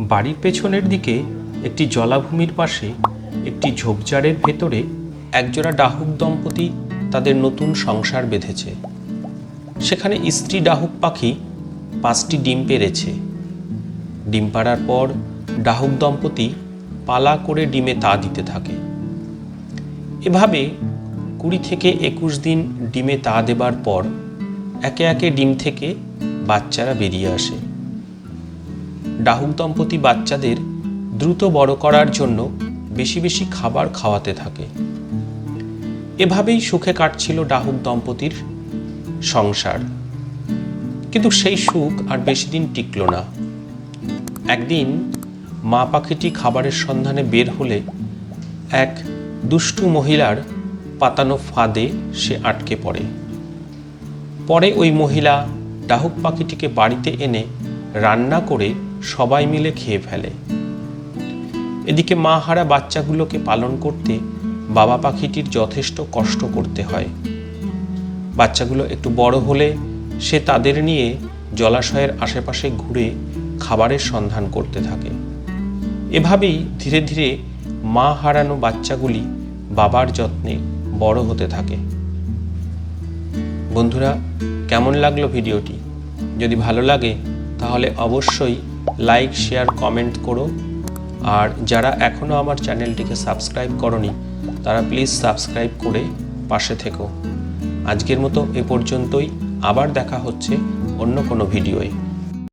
বাড়ির পেছনের দিকে একটি জলাভূমির পাশে একটি ঝোপঝাড়ের ভেতরে একজোড়া ডাহুক দম্পতি তাদের নতুন সংসার বেঁধেছে। সেখানে স্ত্রী ডাহুক পাখি পাঁচটি ডিম পেড়েছে ডিম পাড়ার পর ডাহুক দম্পতি পালা করে ডিমে তা দিতে থাকে। এভাবে কুড়ি থেকে একুশ দিন ডিমে তা দেবার পর একে একে ডিম থেকে বাচ্চারা বেরিয়ে আসে। ডাহুক দম্পতি বাচ্চাদের দ্রুত বড় করার জন্য বেশি বেশি খাবার খাওয়াতে থাকে। এভাবেই সুখে কাটছিল ডাহুক দম্পতির সংসার। কিন্তু সেই সুখ আর বেশি দিন টিকল না। একদিন মা পাখিটি খাবারের সন্ধানে বের হলে এক দুষ্টু মহিলার পাতানো ফাঁদে সে আটকে পড়ে। পরে ওই মহিলা ডাহুক পাখিটিকে বাড়িতে এনে রান্না করে সবাই মিলে খেয়ে ফেলে। এদিকে মা হারা বাচ্চাগুলোকে পালন করতে বাবা পাখিটির যথেষ্ট কষ্ট করতে হয়। বাচ্চাগুলো একটু বড় হলে সে তাদের নিয়ে জলাশয়ের আশেপাশে ঘুরে খাবারের সন্ধান করতে থাকে। এভাবেই ধীরে ধীরে মা হারানো বাচ্চাগুলি বাবার যত্নে বড় হতে থাকে। বন্ধুরা, কেমন লাগল ভিডিওটি? যদি ভালো লাগে, তাহলে অবশ্যই লাইক, শেয়ার, কমেন্ট করো। আর যারা এখনও আমার চ্যানেলটিকে সাবস্ক্রাইব করনি, তারা প্লিজ সাবস্ক্রাইব করে পাশে থেকো। আজকের মতো এ পর্যন্তই। আবার দেখা হচ্ছে অন্য কোনো ভিডিওয়ে।